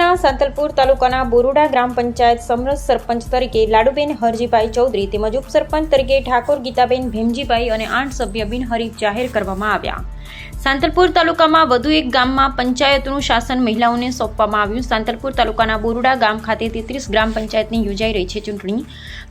ના સાંતલપુર તાલુકાના બોરુડા ગ્રામ પંચાયત સમરસ સરપંચ તરીકે લાડુબેન હરજીભાઈ ચૌધરી તેમજ ઉપસરપંચ તરીકે ઠાકોર ગીતાબેન ભીમજીભાઈ અને આઠ સભ્ય બિનહરીફ જાહેર કરવામાં આવ્યા. સાંતલપુર તાલુકામાં વધુ એક ગામમાં પંચાયતનું શાસન મહિલાઓને સોંપવામાં આવ્યું. સાંતલપુર તાલુકાના બોરુડા ગામ ખાતે તેત્રીસ ગ્રામ પંચાયતની યોજાઈ રહી છે ચૂંટણી.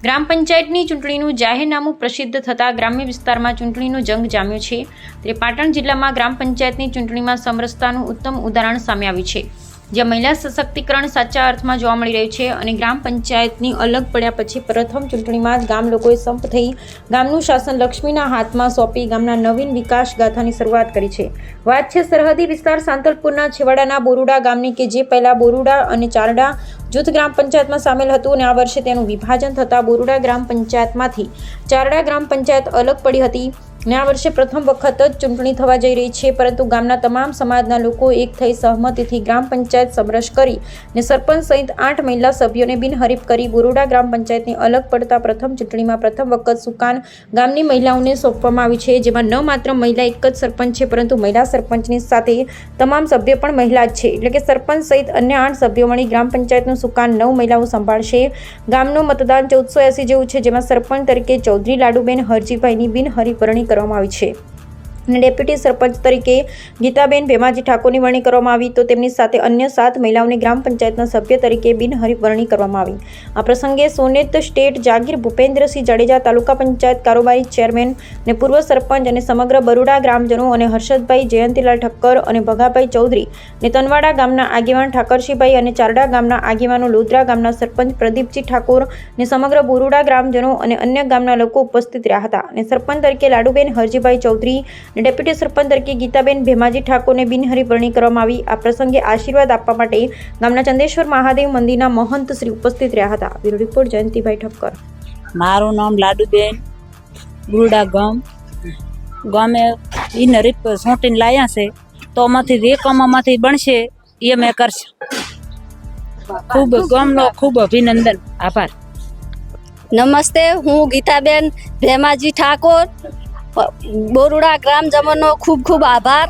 ગ્રામ પંચાયતની ચૂંટણીનું જાહેરનામું પ્રસિદ્ધ થતાં ગ્રામ્ય વિસ્તારમાં ચૂંટણીનો જંગ જામ્યો છે. ત્યારે પાટણ જિલ્લામાં ગ્રામ પંચાયતની ચૂંટણીમાં સમરસતાનું ઉત્તમ ઉદાહરણ સામે આવ્યું છે. જ્યાં મહિલા સશક્તિકરણ સાચા અર્થમાં જોવા મળી રહ્યું છે અને ગ્રામ પંચાયતની અલગ પડ્યા પછી પ્રથમ ચૂંટણીમાં જ ગામ લોકોએ સંપ થઈ ગામનું શાસન લક્ષ્મીના હાથમાં સોંપી ગામના નવીન વિકાસ ગાથાની શરૂઆત કરી છે. વાત છે સરહદી વિસ્તાર સાંતલપુરના છેવાડાના બોરુડા ગામની કે જે પહેલા બોરુડા અને ચારડા જૂથ ગ્રામ પંચાયતમાં સામેલ હતું અને આ વર્ષે તેનું વિભાજન થતાં બોરુડા ગ્રામ પંચાયતમાંથી ચારડા ગ્રામ પંચાયત અલગ પડી હતી. અને આ વર્ષે પ્રથમ વખત જ ચૂંટણી થવા જઈ રહી છે, પરંતુ ગામના તમામ સમાજના લોકો એક થઈ સહમતિથી ગ્રામ પંચાયત સમરસ કરી અને સરપંચ સહિત આઠ મહિલા સભ્યોને બિનહરીફ કરી બોરુડા ગ્રામ પંચાયતની અલગ પડતા પ્રથમ ચૂંટણીમાં પ્રથમ વખત સુકાન ગામની મહિલાઓને સોંપવામાં આવી છે, જેમાં ન માત્ર મહિલા એક જ સરપંચ છે, પરંતુ મહિલા સરપંચની સાથે તમામ સભ્ય પણ મહિલા જ છે. એટલે કે સરપંચ સહિત અન્ય આઠ સભ્યો મળી ગ્રામ પંચાયતનું સુકાન નવ મહિલાઓ સંભાળશે. ગામનું મતદાન ચૌદસો એસી જેવું છે, જેમાં સરપંચ તરીકે ચૌધરી લાડુબેન હરજીભાઈની બિનહરીફ કરવામાં આવી છે. અને ડેપ્યુટી સરપંચ તરીકે ગીતાબેન ભેમાજી ઠાકોરની વરણી કરવામાં આવી તો તેમની સાથે અન્ય સાત મહિલાઓને ગ્રામ પંચાયતના સભ્ય તરીકે બિનહરીફ વરણી કરવામાં આવી. આ પ્રસંગે સોનેત સ્ટેટ જાગીર ભૂપેન્દ્રસિંહ જાડેજા તાલુકા પંચાયત કારોબારી ચેરમેન અને પૂર્વ સરપંચ અને સમગ્ર બરોડા ગ્રામજનો અને હર્ષદભાઈ જયંતિલાલ ઠક્કર અને ભગાભાઈ ચૌધરી અને તનવાડા ગામના આગેવાન ઠાકરશીભાઈ અને ચારડા ગામના આગેવાનો લોધરા ગામના સરપંચ પ્રદીપજી ઠાકોર અને સમગ્ર બોરુડા ગ્રામજનો અને અન્ય ગામના લોકો ઉપસ્થિત રહ્યા હતા. અને સરપંચ તરીકે લાડુબેન હરજીભાઈ ચૌધરી ડેપ્યુટી સરપંચ તરીકે ગીતાબેન ભેમાજી ઠાકોરને બિનહરીફ વરણી કરવામાં આવી. આ પ્રસંગે આશીર્વાદ આપવા માટે ગામના ચંદેશ્વર મહાદેવ મંદિરના મહંત શ્રી ઉપસ્થિત રહ્યા હતા. Bureau report Jayantibhai Thakkar. મારું નામ લાડુબેન ગુરડા ગામ. ગામે નરીફ સોંટીને લાયા છે તો આમાંથી જે કામમાંથી બનશે એ મેં કરશે. ખૂબ ગામનો ખૂબ અભિનંદન. આભાર. નમસ્તે હું ગીતાબેન ભેમાજી ઠાકોર. બોરુડા ગ્રામજનોનો ખૂબ ખૂબ આભાર.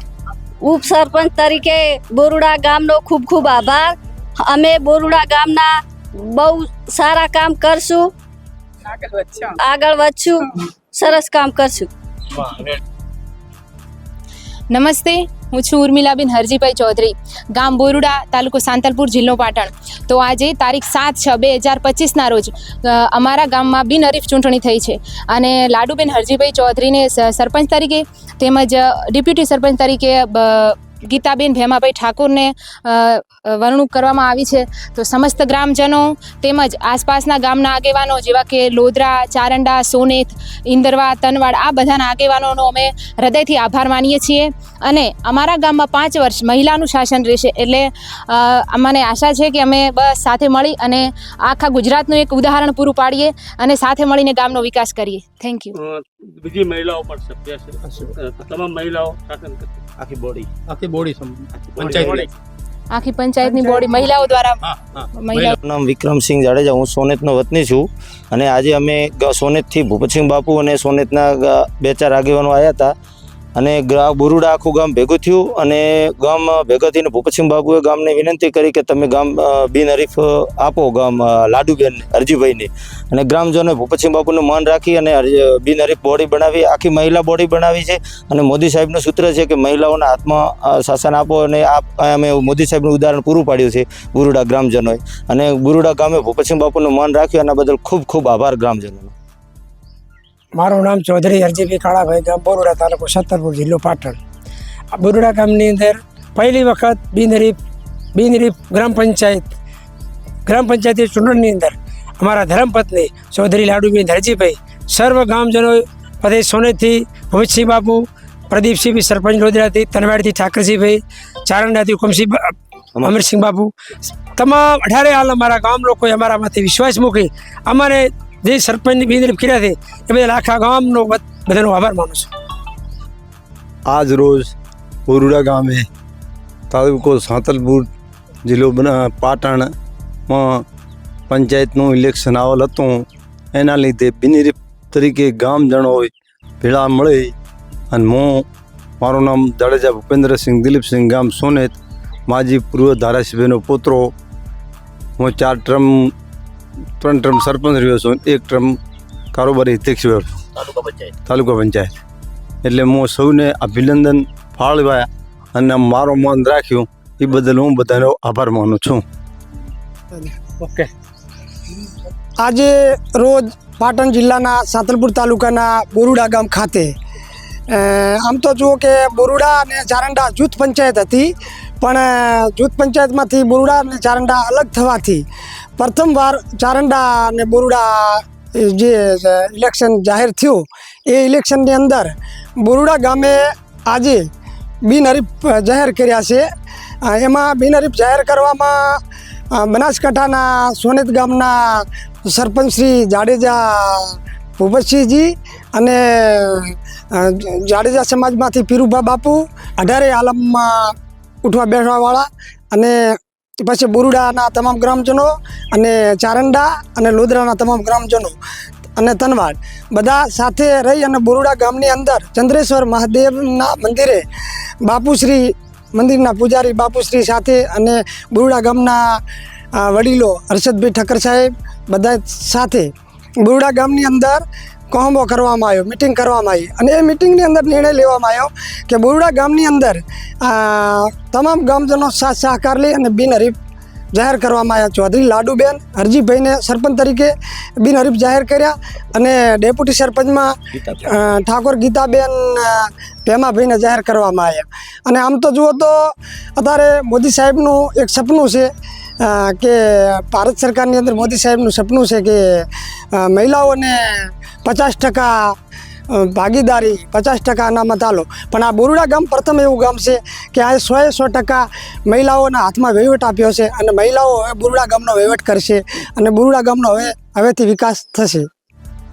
ઉપસરપંચ તરીકે બોરુડા ગામનો ખૂબ ખૂબ આભાર. અમે બોરુડા ગામના બહુ સારા કામ કરશું. આગળ વધશું. સરસ કામ કરશું. નમસ્તે. હું છું ઉર્મિલાબેન હરજીભાઈ ચૌધરી, ગામ બોરુડા, તાલુકો સાંતલપુર, જિલ્લો પાટણ. તો આજે તારીખ સાત છ બે હજાર પચીસના રોજ અમારા ગામમાં બિનહરીફ ચૂંટણી થઈ છે. અને લાડુબેન હરજીભાઈ ચૌધરીને સરપંચ તરીકે તેમજ ડેપ્યુટી સરપંચ તરીકે ગીતાબેન ભેમાભાઈ ઠાકોરને અ, કરવામાં આવી છે. તો સમસ્ત ગ્રામજનો તેમજ આસપાસના ગામના આગેવાનો જેવા કે લોધરા ચારંડા સોનેત ઇન્દરવા તનવાડ આ બધાના આગેવાનોનો અમે હૃદયથી આભાર માનીએ છીએ. અને અમારા ગામમાં પાંચ વર્ષ મહિલાનું શાસન રહેશે એટલે મને આશા છે કે અમે બસ સાથે મળી અને આખા ગુજરાતનું એક ઉદાહરણ પૂરું પાડીએ અને સાથે મળીને ગામનો વિકાસ કરીએ. થેન્ક યુ બીજી મહિલાઓ પણ સભ્ય છે. તમામ મહિલાઓ શાસન આખી બોડી આખી બોડી પંચાયત આખી પંચાયતની બોડી મહિલાઓ દ્વારા. હા હા. મહિલાઓ. મારું નામ વિક્રમસિંહ જાડેજા હું સોનેતનો વતની છું અને આજે અમે સોનેતથી ભૂપતસિંહ બાપુ અને સોનેતના બે ચાર આગેવાનો આવ્યા હતા. અને બુરુડા આખું ગામ ભેગું થયું અને ગામ ભેગા થઈને ભૂપતસિંહ બાપુએ ગામને વિનંતી કરી કે તમે ગામ બિનહરીફ આપો ગામ લાડુબેન અરજીભાઈને અને ગ્રામજનોએ ભૂપતસિંહ બાપુનું માન રાખી અને બિનહરીફ બોડી બનાવી, આખી મહિલા બોડી બનાવી છે. અને મોદી સાહેબનું સૂત્ર છે કે મહિલાઓના હાથમાં શાસન આપો અને અમે મોદી સાહેબનું ઉદાહરણ પૂરું પાડ્યું છે બુરુડા ગ્રામજનોએ. અને બુરુડા ગામે ભૂપતસિંહ બાપુનું માન રાખ્યું, એના બદલ ખૂબ ખૂબ આભાર ગ્રામજનોનો. મારું નામ ચૌધરી હરજીભાઈ કાળાભાઈ ગામ બોરુડા તાલુકો સત્તરપુર જિલ્લો પાટણ. આ બોરુડા ગામની અંદર પહેલી વખત બિનહરીફ બિનહરીફ ગ્રામ પંચાયત ગ્રામ પંચાયતની ચૂંટણીની અંદર અમારા ધર્મપત્ની ચૌધરી લાડુબેન હરજીભાઈ સર્વ ગામજનો પ્રદેશ સોનેથી ભૂમિતસિંહ બાપુ પ્રદીપસિંહ સરપંચ લોધરાથી તનવાડીથી ઠાકરસિંહભાઈ ચારંડાથી હુકમસિંહ અમરસિંહ બાપુ. તમામ અઢારે હાલ અમારા ગામ લોકોએ અમારામાંથી વિશ્વાસ મૂકી અમારે જે સરપંચની બિનહરીફ કર્યા છે, એ બદલ આખા ગામનો બધ- બધાનો આભાર માનું છું. આજ રોજ બોરુડા ગામે તાલુકો સાંતલપુર જિલ્લો પાટણમાં પંચાયતનું ઇલેક્શન આવેલ હતું. એના લીધે બિનરીફ તરીકે ગામ ગામજનોએ ભેળા મળે. અને હું મારું નામ જાડેજા ભૂપેન્દ્રસિંહ, દિલીપસિંહ ગામ સોનેત, માજી પૂર્વ ધારાસભ્યનો પુત્રો. હું ચાર ટ્રમ ત્રણ ટ્રમ સરપંચ રહ્યો છું એક ટ્રમ કારોબારી અધ્યક્ષ રહ્યો છું. તાલુકા પંચાયત. તાલુકા પંચાયત. એટલે હું સૌને અભિનંદન ફાળવ્યા અને મારો મન રાખ્યું એ બદલ હું બધાનો આભાર માનું છું. ઓકે. આજે રોજ પાટણ જિલ્લાના સાતલપુર તાલુકાના બોરુડા ગામ ખાતે આમ તો જુઓ કે બોરુડા અને જારંડા જૂથ પંચાયત હતી પણ જૂથ પંચાયતમાંથી બોરુડા અને ચારંડા અલગ થવાથી પ્રથમવાર ચારંડા અને બોરુડા જે ઇલેક્શન જાહેર થયું, એ ઇલેક્શનની અંદર બોરુડા ગામે આજે બિનહરીફ જાહેર કર્યા છે. એમાં બિનહરીફ જાહેર કરવામાં બનાસકાંઠાના સોનેત ગામના સરપંચ શ્રી જાડેજા ભૂપતસિંહજી અને જાડેજા સમાજમાંથી પીરુભા બાપુ, અઢારે આલમમાં ઉઠવા બેઠવાવાળા અને પછી બુરુડાના તમામ ગ્રામજનો અને ચારંડા અને લોદરાના તમામ ગ્રામજનો અને તનવાડ બધા સાથે રહી અને બોરુડા ગામની અંદર ચંદ્રેશ્વર મહાદેવના મંદિરે બાપુશ્રી મંદિરના પૂજારી બાપુશ્રી સાથે અને બુરુડા ગામના વડીલો હર્ષદભાઈ ઠક્કર સાહેબ બધા સાથે બુરુડા ગામની અંદર કોહંબો કરવામાં આવ્યો મિટિંગ કરવામાં આવી. અને એ મિટિંગની અંદર નિર્ણય લેવામાં આવ્યો કે બોરડા ગામની અંદર તમામ ગામજનો સાથ સહકાર લઈ અને બિનહરીફ જાહેર કરવામાં આવ્યા. ચૌધરી લાડુબેન હરજીભાઈને સરપંચ તરીકે બિનહરીફ જાહેર કર્યા અને ડેપ્યુટી સરપંચમાં ઠાકોર ગીતાબેન ભેમાભાઈને જાહેર કરવામાં આવ્યા. અને આમ તો જુઓ તો અત્યારે મોદી સાહેબનું એક સપનું છે કે ભારત સરકારની અંદર મોદી સાહેબનું સપનું છે કે મહિલાઓને પચાસ ટકા ભાગીદારી, પચાસ ટકા અનામત આલો. પણ આ બોરુડા ગામ પ્રથમ એવું ગામ છે કે આ સોએ સો ટકા મહિલાઓના હાથમાં વહીવટ આપ્યો છે અને મહિલાઓ હવે બોરુડા ગામનો વહીવટ કરશે અને બોરુડા ગામનો હવે હવેથી વિકાસ થશે.